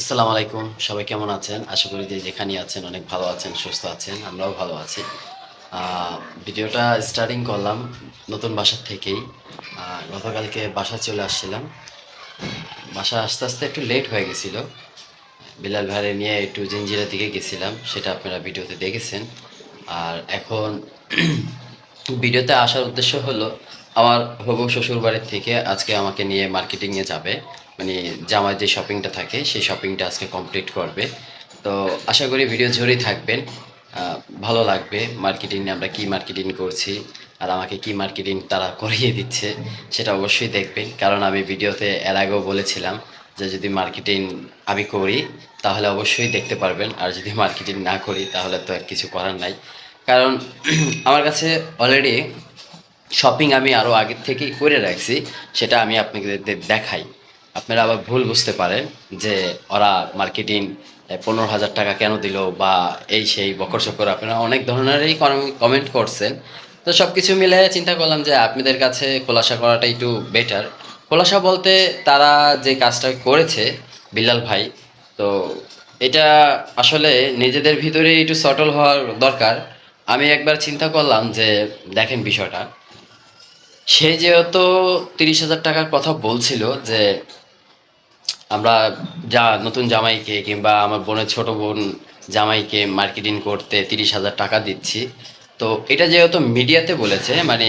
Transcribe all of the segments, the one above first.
আসসালামু আলাইকুম। সবাই কেমন আছেন? আশা করি যে যেখানে আছেন অনেক ভালো আছেন, সুস্থ আছেন, আমরাও ভালো আছি। ভিডিওটা স্টার্টিং করলাম নতুন বাসার থেকেই। গতকালকে বাসা চলে আসছিলাম। বাসা আস্তে আস্তে একটু লেট হয়ে গেছিল। বিলাল ভাইরে নিয়ে একটু জিঞ্জিরার দিকে গেছিলাম, সেটা আপনারা ভিডিওতে দেখেছেন। আর এখন ভিডিওতে আসার উদ্দেশ্য হলো আমার হবু শ্বশুর বাড়ির থেকে আজকে আমাকে নিয়ে মার্কেটিংয়ে যাবে। মানে জামার যে শপিংটা থাকে, সেই শপিংটা আজকে কমপ্লিট করবে। তো আশা করি ভিডিও জুড়েই থাকবেন। ভালো লাগবে মার্কেটিং আমরা কী মার্কেটিং করছি, আর আমাকে কি মার্কেটিং তারা করিয়ে দিচ্ছে, সেটা অবশ্যই দেখবেন। কারণ আমি ভিডিওতে এর আগেও বলেছিলাম যে যদি মার্কেটিং আমি করি, তাহলে অবশ্যই দেখতে পারবেন। আর যদি মার্কেটিং না করি, তাহলে তো আর কিছু করার নাই। কারণ আমার কাছে অলরেডি শপিং আমি আরও আগের থেকেই করে রাখছি, সেটা আমি আপনাকে দেখাই। আপনারা আবার ভুল বুঝতে পারেন যে ওরা মার্কেটিং পনেরো হাজার টাকা কেন দিল বা এই সেই বকর চকর আপনারা অনেক ধরনেরই কমেন্ট করছেন। তো সব কিছু মিলে চিন্তা করলাম যে আপনাদের কাছে খোলাসা করাটা একটু বেটার খোলাসা বলতে তারা যে কাজটা করেছে, বিল্লাল ভাই, তো এটা আসলে নিজেদের ভিতরে একটু সটল হওয়ার দরকার। আমি একবার চিন্তা করলাম যে, দেখেন বিষয়টা সে যেহেতু তিরিশ হাজার টাকার কথা বলছিল যে আমরা যা নতুন জামাইকে কিংবা আমার বোনের ছোট বোন জামাইকে মার্কেটিং করতে তিরিশ হাজার টাকা দিচ্ছি, তো এটা যেহেতু মিডিয়াতে বলেছে মানে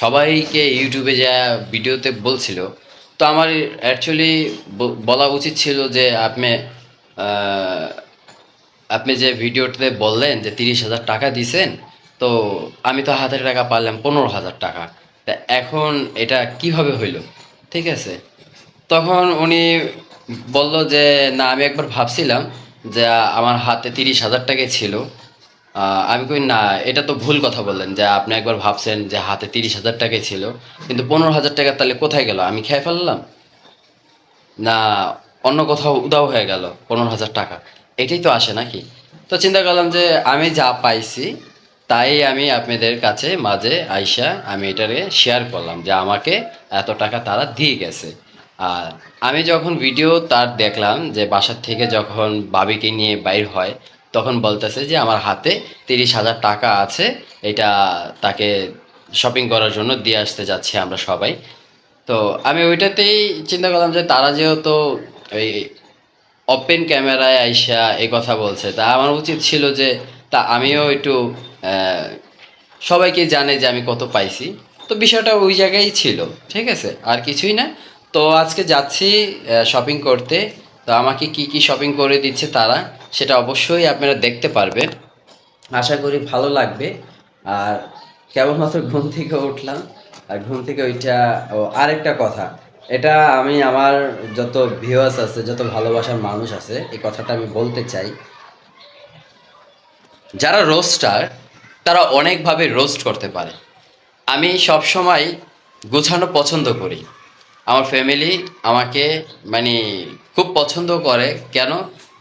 সবাইকে ইউটিউবে যা ভিডিওতে বলছিল, তো আমার অ্যাকচুয়ালি বলা উচিত ছিল যে আপনি আপনি যে ভিডিওতে বললেন যে তিরিশ হাজার টাকা দিছেন, তো আমি তো হাতের টাকা পারলাম পনেরো হাজার টাকা। তা এখন এটা কীভাবে হইল? ঠিক আছে? তখন উনি বলল যে, না, আমি একবার ভাবছিলাম যে, আমার হাতে তিরিশ হাজার টাকা ছিল। আমি কই, না, এটা তো ভুল কথা বললেন যে, আপনি একবার ভাবছেন যে, হাতে তিরিশ হাজার টাকাই ছিল, কিন্তু পনেরো হাজার টাকা তাহলে কোথায় গেল? আমি খেয়ে ফেললাম। না, অন্য কোথাও উদাও হয়ে গেল, পনেরো হাজার টাকা। এটাই তো আসে নাকি? তো চিন্তা করলাম যে, আমি যা পাইছি তাই আমি আপনাদের কাছে মাঝে আইসা আমি এটাকে শেয়ার করলাম যে আমাকে এত টাকা তারা দিয়ে গেছে। আর আমি যখন ভিডিও তার দেখলাম যে বাসার থেকে যখন বাবিকে নিয়ে বাইর হয়, তখন বলতেছে যে আমার হাতে তিরিশ হাজার টাকা আছে, এটা তাকে শপিং করার জন্য দিয়ে আসতে যাচ্ছি আমরা সবাই। তো আমি ওইটাতেই চিন্তা করলাম যে তারা যেহেতু ওই ওপেন ক্যামেরায় আইসা এই কথা বলছে, তা আমার উচিত ছিল যে তা আমিও একটু সবাইকে জানে যে আমি কত পাইছি। তো বিষয়টা ওই জায়গায় ছিল, ঠিক আছে? আর কিছুই না। তো আজকে যাচ্ছি শপিং করতে। তো আমাকে কি কি শপিং করে দিচ্ছে তারা, সেটা অবশ্যই আপনারা দেখতে পারবেন। আশা করি ভালো লাগবে। আর কেবলমাত্র ঘুম থেকে উঠলাম। আর ঘুম থেকে ওইটা, ও, আরেকটা কথা। এটা আমি আমার যত ভিউয়ার্স আছে, যত ভালোবাসার মানুষ আছে, এই কথাটা আমি বলতে চাই। যারা রোস্টার তারা অনেকভাবে রোস্ট করতে পারে। আমি সব সময় গোছানো পছন্দ করি। আমার ফ্যামিলি আমাকে মানে খুব পছন্দ করে। কেন?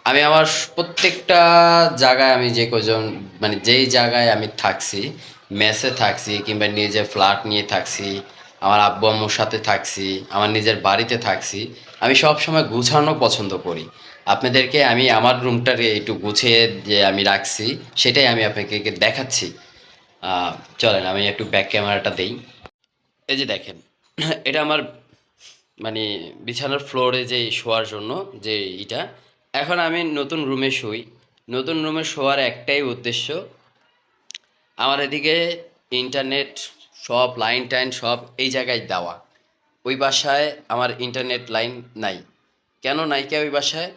আমি আমার প্রত্যেকটা জায়গায় আমি যে কজন মানে যেই জায়গায় আমি থাকছি মেসে থাকছি কিংবা নিজে ফ্ল্যাট নিয়ে থাকছি, আমার আব্বু আম্মুর সাথে থাকছি, আমার নিজের বাড়িতে থাকছি, আমি সব সময় গুছানো পছন্দ করি। আপনাদেরকে আমি আমার রুমটাকে একটু গুছিয়ে যে আমি রাখছি, সেটাই আমি আপনাকে দেখাচ্ছি। চলেন, আমি একটু ব্যাক ক্যামেরাটা দেই। এই যে দেখেন, এটা আমার মানে বিছানার ফ্লোরে যে শোয়ার জন্য যে এটা এখন আমি নতুন রুমে শুই। নতুন রুমে শোয়ার একটাই উদ্দেশ্য, আমার এদিকে ইন্টারনেট সব লাইন টাইন সব এই জায়গায় দেওয়া। ওই বাসায় আমার ইন্টারনেট লাইন নাই। কেন নাই কে ওই বাসায়?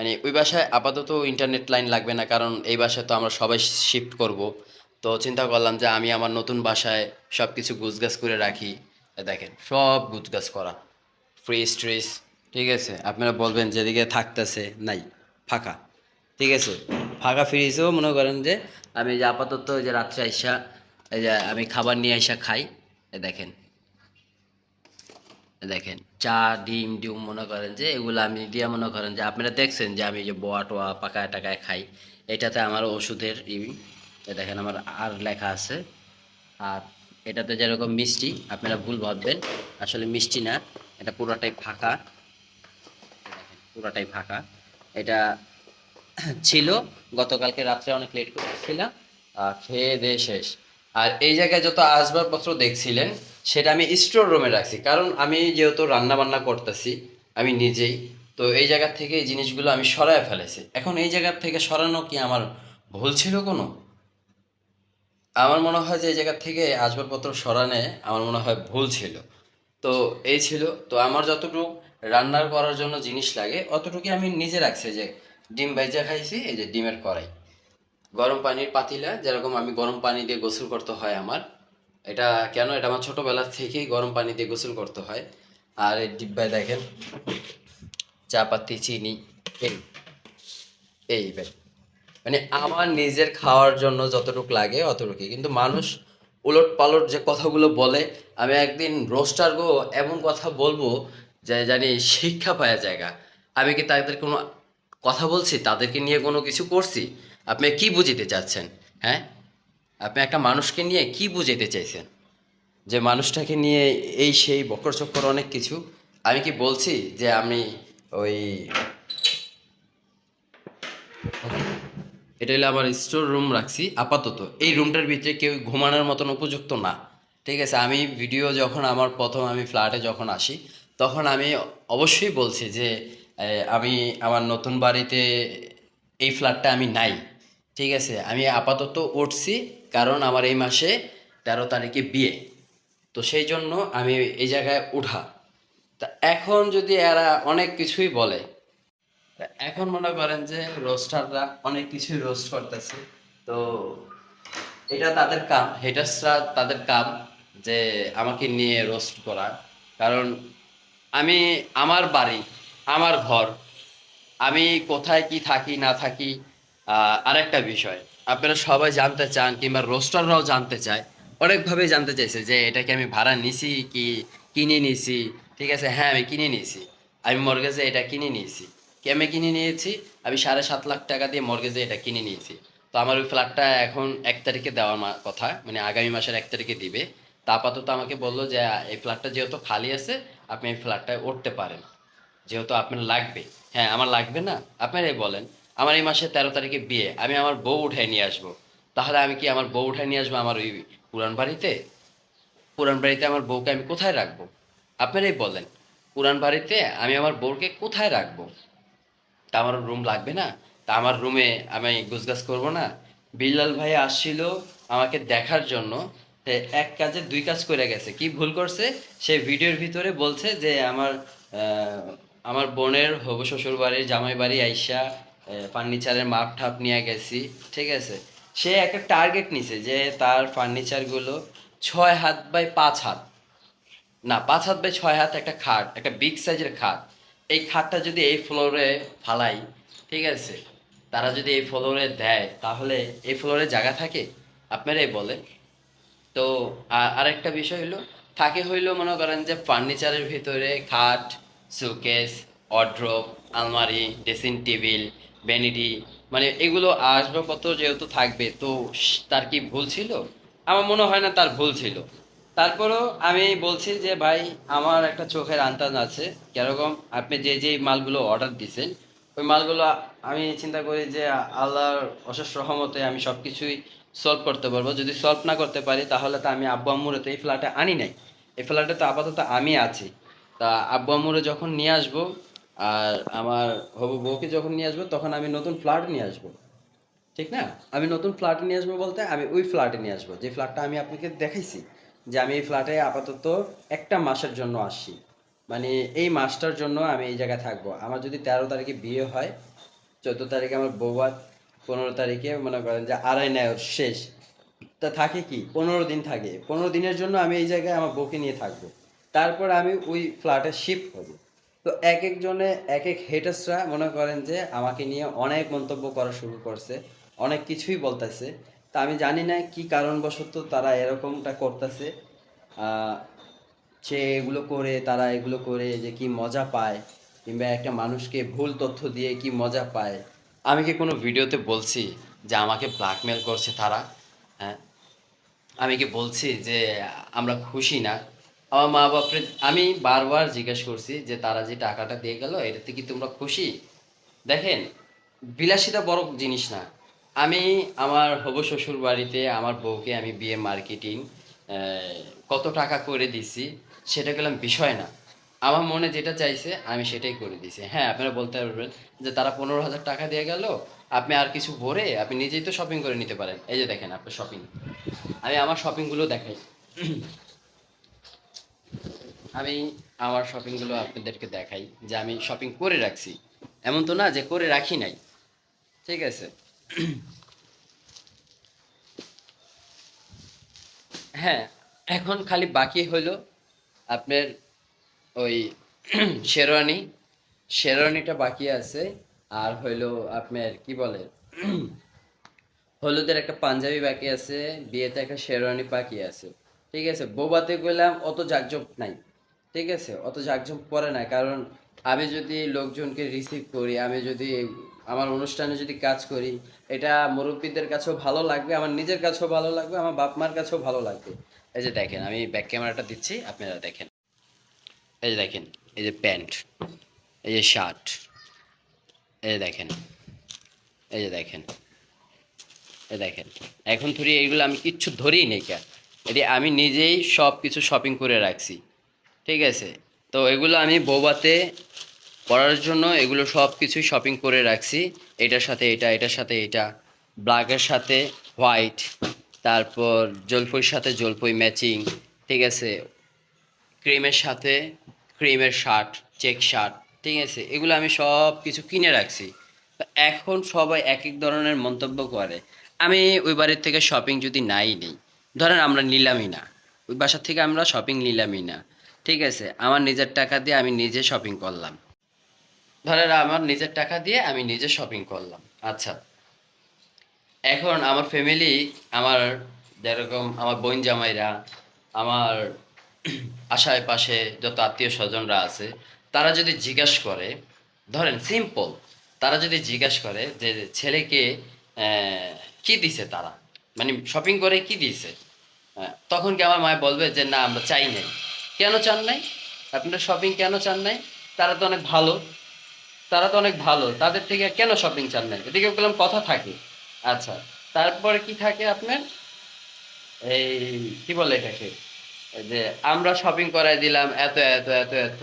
মানে ওই বাসায় আপাতত ইন্টারনেট লাইন লাগবে না, কারণ এই বাসায় তো আমরা সবাই শিফট করব। তো চিন্তা করলাম যে আমি আমার নতুন বাসায় সব কিছু গুছগাছ করে রাখি। দেখেন, সব গুছগাছ করা। ফ্রিজ ট্রিজ ঠিক আছে? আপনারা বলবেন যেদিকে থাকতেছে, নাই, ফাঁকা। ঠিক আছে? ফাঁকা ফ্রিজেও মনে করেন যে আমি যে আপাতত যে রাত্রে আইসা, এই যে আমি খাবার নিয়ে আইসা খাই। দেখেন দেখেন, চা, ডিম ডিম মনে করেন যে, এগুলো আমি দিয়ে মনে করেন যে, আপনারা দেখছেন যে, আমি যে বোয়া টোয়া পাকায় টাকায় খাই, এটাতে আমার ওষুধের ই দেখেন আমার আর লেখা আছে। আর এটাতে যেরকম মিষ্টি, আপনারা ভুল ভাববেন, আসলে মিষ্টি না, এটা পুরোটাই ফাঁকা। পুরোটাই ফাঁকা। এটা ছিল, গতকালকে রাত্রে অনেক লেট করেছিলাম খেয়ে দিয়ে শেষ। আর এই জায়গায় যত আসবাবপত্র দেখছিলেন, সেটা আমি স্টোর রুমে রাখছি। কারণ আমি যেহেতু রান্না বান্না করতেছি, আমি নিজেই, তো এই জায়গা থেকে এই জিনিসগুলো আমি সরায় ফেলেছি। এখন এই জায়গার থেকে সরানো কি আমার ভুল ছিল কোনো? আমার মনে হয় যে এই জায়গা থেকে আসবাবপত্র সরানে আমার মনে হয় ভুল ছিল। তো এই ছিল। তো আমার যতটুকু রান্নার করার জন্য জিনিস লাগে, অতটুকুই আমি নিজে রাখছি। যে ডিম ভাইজা খাইছি, এই যে ডিমের কড়াই। গরম পানির পাতিলা, যেরকম আমি গরম পানি দিয়ে গোসল করতে হয় আমার। এটা কেন? এটা আমার ছোটবেলা থেকেই গরম পানি দিয়ে গোসল করতে হয়। আর এই ডিব্বায় দেখেন, চা পাতি, চিনি, এই এই। মানে আমার নিজের খাওয়ার জন্য যতটুকু লাগে অতটুকুই। কিন্তু মানুষ উলট পালট যে কথাগুলো বলে, আমি একদিন রোস্টার গো, এমন কথা বলব যে জানি শিক্ষা পাওয়া জায়গা। আমি কি তাদের কোনো কথা বলছি? তাদেরকে নিয়ে কোনো কিছু করছি? আপনি কি বুঝিতে চাচ্ছেন হ্যাঁ? আপনি একটা মানুষকে নিয়ে কি বুঝাইতে চাইছেন? যে মানুষটাকে নিয়ে এই সেই বকর চক্কর অনেক কিছু। আমি কি বলছি যে আমি ওই এটা হলো আমার স্টোর রুম রাখছি, আপাতত। এই রুমটার ভিতরে কেউ ঘুমানোর মতন উপযুক্ত না। ঠিক আছে, আমি ভিডিও যখন আমার প্রথম আমি ফ্ল্যাটে যখন আসি, তখন আমি অবশ্যই বলছি যে আমি আমার নতুন বাড়িতে এই ফ্ল্যাটটা আমি নাই। ঠিক আছে, আমি আপাতত উঠছি কারণ আমার এই মাসে তেরো তারিখে বিয়ে। তো সেই জন্য আমি এই জায়গায় উঠা। তা এখন যদি এরা অনেক কিছুই বলে এখন মনে করেন যে রোস্টাররা অনেক কিছুই রোস্ট করতেছে। তো এটা তাদের কাম হেটার্সরা তাদের কাম যে আমাকে নিয়ে রোস্ট করা। কারণ আমি আমার বাড়ি, আমার ঘর, আমি কোথায় কি থাকি, না থাকি আরেকটা বিষয়। আপনারা সবাই জানতে চান কিংবা রোস্টাররাও জানতে চায়, অনেকভাবেই জানতে চাইছে যে এটাকে আমি ভাড়া নিছি কি কিনে নিছি? ঠিক আছে হ্যাঁ আমি কিনে নিয়েছি আমি মর্গেজে এটা কিনে নিয়েছি। কেমে কিনে নিয়েছি? আমি সাড়ে সাত লাখ টাকা দিয়ে মর্গেজে এটা কিনে নিয়েছি। তো আমার ওই ফ্ল্যাটটা এখন এক তারিখে দেওয়ার কথা মানে আগামী মাসের এক তারিখে দিবে। তা আপাতত আমাকে বলল যে এই ফ্ল্যাটটা যেহেতু খালি আছে, আপনি এই ফ্ল্যাটটায় উঠতে পারেন। যেহেতু আপনার লাগবে। হ্যাঁ আমার লাগবে না। আপনারাই বলেন। আমার এই মাসের তেরো তারিখে বিয়ে, আমি আমার বউ উঠায় নিয়ে আসব। তাহলে আমি কি আমার বউ উঠায় নিয়ে আসব আমার ওই পুরান বাড়িতে? পুরান বাড়িতে আমার বউকে আমি কোথায় রাখব? আপনারাই বলেন, পুরান বাড়িতে আমি আমার বউকে কোথায় রাখব? তা আমার রুম লাগবে না? তা আমার রুমে আমি গুছগাছ করব না? বিল্লাল ভাই আসছিল আমাকে দেখার জন্য এক কাজে দুই কাজ করে গেছে। কি ভুল করছে? সে ভিডিওর ভিতরে বলছে যে আমার আমার বোনের হবু শ্বশুর বাড়ির জামাই বাড়ি আইসা ফার্নিচারের মাপ ঠাপ নিয়ে গেছি, ঠিক আছে? সে একটা টার্গেট নিছে যে তার ফার্নিচারগুলো ছয় হাত বাই পাঁচ হাত। না, পাঁচ হাত বাই ছয় হাত একটা খাট, একটা বিগ সাইজের খাট। এই খাটটা যদি এই ফ্লোরে ফালাই, ঠিক আছে? তারা যদি এই ফ্লোরে দেয়, তাহলে এই ফ্লোরে জায়গা থাকে? আপনারাই বলে তো আরেকটা বিষয় হলো থাকে হইল মনে করেন যে ফার্নিচারের ভিতরে খাট সুকেস অড্রপ আলমারি ড্রেসিং টেবিল ভ্যানিটি মানে এগুলো আসবাবপত্র যেহেতু থাকবে, তো তার কি ভুল ছিল? আমার মনে হয় না তার ভুল ছিল। তারপরেও আমি বলছি যে, ভাই, আমার একটা চোখের আন্দাজ আছে। কীরকম? আপনি যে যে মালগুলো অর্ডার দিছেন, ওই মালগুলো আমি চিন্তা করি যে, আল্লাহর অশেষ রহমতে আমি সব কিছুই সলভ করতে পারব। যদি সলভ না করতে পারি, তাহলে তো আমি আব্বু আম্মুরে তো এই ফ্ল্যাটে আনি নাই। এই ফ্ল্যাটে তো আপাতত আমি আছি। তা আব্বু আম্মুরে যখন নিয়ে আসব আর আমার হবু বউকে যখন নিয়ে আসব, তখন আমি নতুন ফ্ল্যাট নিয়ে আসব। ঠিক না? আমি নতুন ফ্ল্যাট নিয়ে আসব বলতে আমি ওই ফ্ল্যাটে নিয়ে আসব। যে ফ্ল্যাটটা আমি আপনাকে দেখাইছি, যে আমি এই ফ্ল্যাটে আপাতত একটা মাসের জন্য আসছি। মানে এই মাসটার জন্য আমি এই জায়গায় থাকব। আমার যদি তেরো তারিখে বিয়ে হয়, চোদ্দ তারিখে আমার বৌবাদ পনেরো তারিখে মনে করেন যে আড়াই নেয় শেষ। তা থাকে কি? পনেরো দিন থাকে। পনেরো দিনের জন্য আমি এই জায়গায় আমার বউকে নিয়ে থাকব। তারপর আমি ওই ফ্ল্যাটে শিফট হব। তো এক একজনে এক এক হেটার্সরা মনে করেন যে আমাকে নিয়ে অনেক মন্তব্য করা শুরু করছে, অনেক কিছুই বলতেছে। তা আমি জানি না কি কারণবশত তারা এরকমটা করতেছে। সে এগুলো করে, তারা এগুলো করে যে কি মজা পায়, কিংবা একটা মানুষকে ভুল তথ্য দিয়ে কি মজা পায়। আমি কি কোনো ভিডিওতে বলছি যে আমাকে ব্ল্যাকমেল করছে তারা? হ্যাঁ? আমি কি বলছি যে আমরা খুশি না? আমার মা বাপরে আমি বারবার জিজ্ঞেস করছি যে তারা যে টাকাটা দিয়ে গেল, এটাতে কি তোমরা খুশি? দেখেন, বিলাসিতা বড় জিনিস না। আমি আমার হবু শ্বশুর বাড়িতে আমার বউকে আমি বিয়ে, মার্কেটিং কত টাকা করে দিছি, সেটা গেলাম বিষয় না। আমার মনে যেটা চাইছে, আমি সেটাই করে দিছি। হ্যাঁ আপনারা বলতে পারবেন যে তারা পনেরো হাজার টাকা দিয়ে গেল, আপনি আর কিছু ভরে আপনি নিজেই তো শপিং করে নিতে পারেন। এই যে দেখেন আপনার শপিং আমি আমার শপিংগুলো দেখাই। আমি আমার শপিংগুলো আপনাদেরকে দেখাই, যে আমি শপিং করে রাখছি। এমন তো না যে করে রাখি নাই। ঠিক আছে? হ্যাঁ এখন খালি বাকি হলো আপনার ওই শেরওয়ানি। শেরওয়ানিটা বাকি আছে, আর হইল আপনার কি বলে? হলুদের একটা পাঞ্জাবি বাকি আছে, বিয়েতে একটা শেরওয়ানি বাকি আছে। ঠিক আছে? বৌবাতে গেলাম, অত জাকজম নাই। ঠিক আছে, অত জাকজম পরে না কারণ আমি যদি লোকজনকে রিসিভ করি, আমি যদি আমার অনুষ্ঠানে যদি কাজ করি, এটা মুরব্বীদের কাছেও ভালো লাগবে, আমার নিজের কাছেও ভালো লাগবে, আমার বাপ মার কাছেও ভালো লাগবে। এই যে দেখেন, আমি ব্যাক ক্যামেরাটা দিচ্ছি, আপনারা দেখেন। এই যে দেখেন, এই যে প্যান্ট, এই যে শার্ট, এই যে দেখেন, এই যে দেখেন, এই দেখেন। এখন ধরি এইগুলো আমি কিচ্ছু ধরেই নেই কে। এটি আমি নিজেই সব কিছু শপিং করে রাখছি। ঠিক আছে। তো এগুলো আমি বোবাতে পরার জন্য এগুলো সব কিছুই শপিং করে রাখছি। এটার সাথে এটা, এটার সাথে এটা। ব্ল্যাকের সাথে হোয়াইট তারপর জলপইর সাথে জলপই ম্যাচিং ঠিক আছে। ক্রিমের সাথে ক্রিমের শার্ট চেক শার্ট ঠিক আছে। এগুলো আমি সব কিছু কিনে রাখছি। এখন সবাই এক এক ধরনের মন্তব্য করে। আমি ওই বাড়ির থেকে শপিং যদি নাই নিই, ধরেন আমরা নিলামই না। ওই বাসার থেকে আমরা শপিং নিলামই না। ঠিক আছে, আমার নিজের টাকা দিয়ে আমি নিজে শপিং করলাম। ধরেন আমার নিজের টাকা দিয়ে আমি নিজে শপিং করলাম। আচ্ছা এখন আমার ফ্যামিলি আমার যেরকম আমার বোন জামাইরা, আমার আশায় পাশে যত আত্মীয় স্বজনরা আছে, তারা যদি জিজ্ঞাসা করে, ধরেন সিম্পল তারা যদি জিজ্ঞাসা করে যে ছেলেকে কি দিছে তারা? মানে শপিং করে কি দিছে? তখন কি আমার মায় বলবে যে, না, আমরা চাই নাই। কেন চান নাই? আপনারা শপিং কেন চান নাই? তারা তো অনেক ভালো। তারা তো অনেক ভালো। তাদের থেকে কেন শপিং চান নাই? এদিকে বললাম, কথা থাকে। আচ্ছা তারপরে কি থাকে আপনার? এই কি বলে এটাকে? যে, আমরা শপিং করাই দিলাম, এত এত এত এত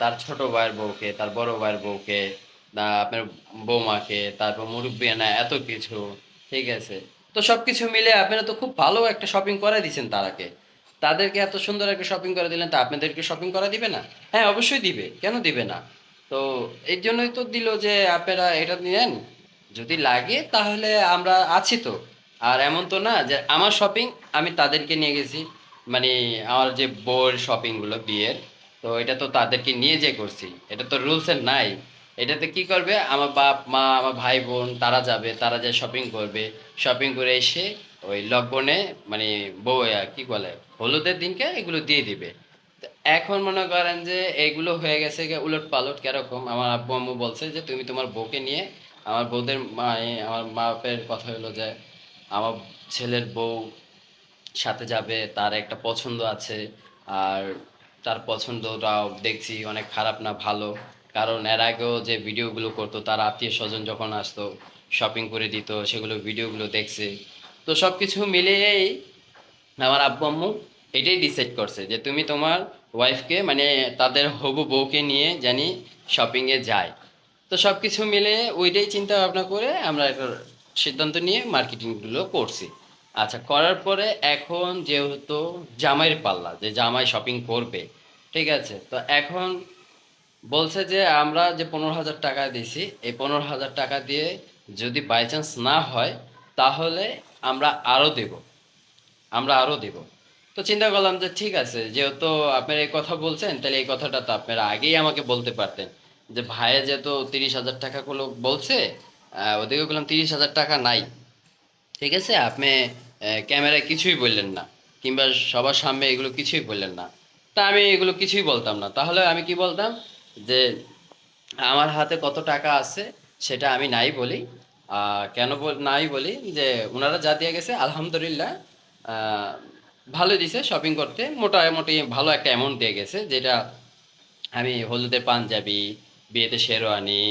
তার ছোট ভাইয়ের বউকে, তার বড় ভাইয়ের বউকে আপনার বৌমাকে, তারপর মুরব্বী, না, এত কিছু, ঠিক আছে? তো সব কিছু মিলে আপনারা তো খুব ভালো একটা শপিং করাই দিয়েছেন তারাকে। তাদেরকে এত সুন্দর একটা শপিং করে দিলেন, তা আপনাদেরকে শপিং করা দিবে না? হ্যাঁ অবশ্যই দিবে। কেন দিবে না? তো এই জন্যই তো দিল যে আপনারা এটা নেন। যদি লাগে, তাহলে আমরা আছি তো। আর এমন তো না যে আমার শপিং আমি তাদেরকে নিয়ে গেছি। মানে আমার যে বউয়ের শপিংগুলো বিয়ের, তো এটা তো তাদেরকে নিয়ে যে করছি। এটা তো রুলসের নাই। এটাতে কি করবে? আমার বাপ, মা, আমার ভাই বোন, তারা যাবে, তারা যে শপিং করবে। শপিং করে এসে ওই লকডাউনে মানে বউ কি বলে, হলুদের দিনকে এগুলো দিয়ে দিবে। এখন মনে করেন যে এগুলো হয়ে গেছে উলট পালট কীরকম? আমার আব্বু আম্মু বলছে যে, তুমি তোমার বউকে নিয়ে, আমার বউদের মানে আমার মা বাপের কথা হলো যে, আমার ছেলের বউ সাথে যাবে, তার একটা পছন্দ আছে, আর তার পছন্দটাও দেখছি অনেক খারাপ না ভালো। কারণ এর আগেও যে ভিডিওগুলো করতো, তার আত্মীয় স্বজন যখন আসতো শপিং করে দিত, সেগুলো ভিডিওগুলো দেখছে। তো সব কিছু মিলিয়েই আমার আব্বু আম্মু এটাই ডিসাইড করছে যে তুমি তোমার ওয়াইফকে মানে তাদের হবু বউকে নিয়ে জানি শপিংয়ে যায়। তো সব কিছু মিলে ওইটাই চিন্তা ভাবনা করে আমরা একটা সিদ্ধান্ত নিয়ে মার্কেটিংগুলো করছি। আচ্ছা করার পরে এখন যেহেতু জামাইয়ের পাল্লা, যে জামাই শপিং করবে, ঠিক আছে? তো এখন বলছে যে আমরা যে পনেরো হাজার টাকা দিছি এই পনেরো হাজার টাকা দিয়ে যদি বাই চান্স না হয়, তাহলে আমরা আরও দেব। আমরা আরও দেব। তো চিন্তা করলাম যে ঠিক আছে, যেহেতু আপনারা এই কথা বলছেন, তাহলে এই কথাটা তো আপনারা আগেই আমাকে বলতে পারতেন যে ভাইয়া যেহেতু তিরিশ হাজার টাকা গুলো বলছে ওদিকে বললাম তিরিশ হাজার টাকা নাই। ঠিক আছে, আপনি ক্যামেরায় কিছুই বললেন না, কিংবা সবার সামনে এগুলো কিছুই বললেন না। তা আমি এগুলো কিছুই বলতাম না। তাহলে আমি কি বলতাম যে, আমার হাতে কত টাকা আছে সেটা আমি নাই বলি। কেন নাই বলি, যে ওনারা যা দিয়ে গেছে, আলহামদুলিল্লাহ ভালো দিছে শপিং করতে। মোটামুটি ভালো একটা অ্যামাউন্ট দিয়ে গেছে, যেটা আমি হলুদের পাঞ্জাবি, বিয়েতে শেরওয়ানি,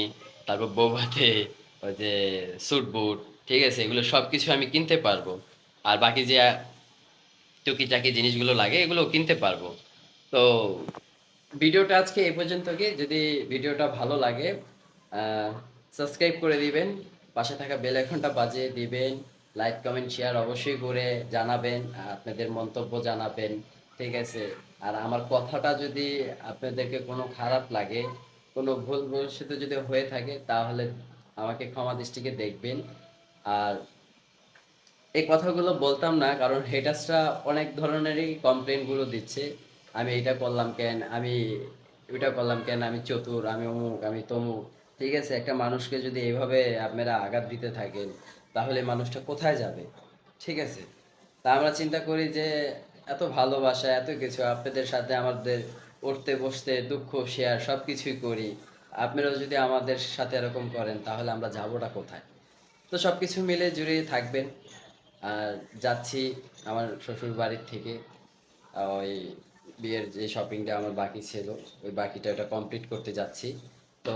তারপর বৌভাতে ওই যে স্যুট বুট ঠিক আছে, এগুলো সব কিছু আমি কিনতে পারব। আর বাকি যে টুকিটাকি জিনিসগুলো লাগে এগুলো কিনতে পারব। তো ভিডিওটা আজকে এই পর্যন্ত কি যদি ভিডিওটা ভালো লাগে সাবস্ক্রাইব করে দিবেন। পাশে থাকা বেল আইকনটা বাজিয়ে দিবেন, লাইক, কমেন্ট, শেয়ার অবশ্যই করে জানাবেন আপনাদের মন্তব্য জানাবেন, ঠিক আছে? আর আমার কথাটা যদি আপনাদেরকে কোনো খারাপ লাগে, কোনো ভুল ভবিষ্যৎ যদি হয়ে থাকে, তাহলে আমাকে ক্ষমা দৃষ্টিকে দেখবেন। আর এই কথাগুলো বলতাম না, কারণ হেটার্সরা অনেক ধরনেরই কমপ্লেনগুলো দিচ্ছে। আমি এটা করলাম কেন? আমি ওইটা করলাম কেন? আমি চতুর, আমি অমুক, আমি তমুক। ঠিক আছে, একটা মানুষকে যদি এইভাবে আপনারা আঘাত দিতে থাকেন, তাহলে মানুষটা কোথায় যাবে? ঠিক আছে? তা আমরা চিন্তা করি যে, এত ভালোবাসা, এত কিছু, আপনাদের সাথে আমাদের উঠতে, বসতে, দুঃখ শেয়ার সব কিছুই করি। আপনারাও যদি আমাদের সাথে এরকম করেন, তাহলে আমরা যাবোটা কোথায়? তো সব কিছু মিলে জুড়ে থাকবেন। আর যাচ্ছি আমার শ্বশুর বাড়ির থেকে ওই বিয়ের যে শপিংটা আমার বাকি ছিল, ওই বাকিটা ওটা কমপ্লিট করতে যাচ্ছি। তো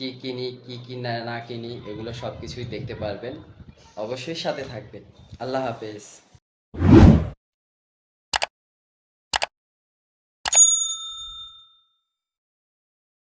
কি কিনি, কি কি না কিনি, এগুলো সব কিছুই দেখতে পারবেন। অবশ্যই সাথে থাকবেন। আল্লাহ হাফেজ।